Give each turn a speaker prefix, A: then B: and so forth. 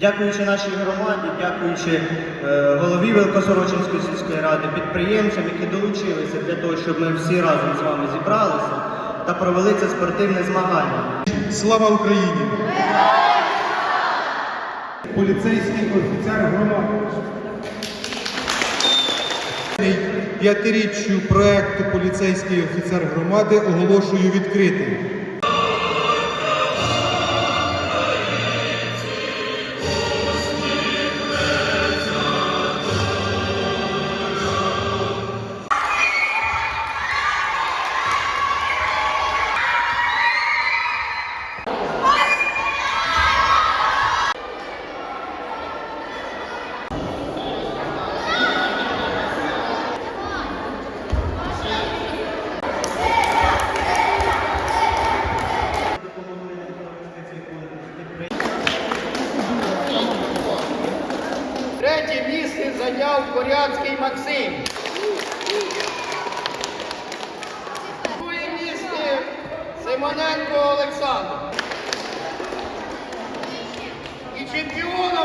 A: Дякуючи нашій громаді, дякуючи е, голові Великосорочинської сільської ради, підприємцям, які долучилися для того, щоб ми всі разом з вами зібралися та провели це спортивне змагання.
B: Слава Україні! Поліцейський офіцер громади. П'ятиріччю проекту Поліцейський офіцер громади оголошую відкритим.
C: Третє місце зайняв Корянський Максим. Друге місце Симоненко Олександр. І Іван.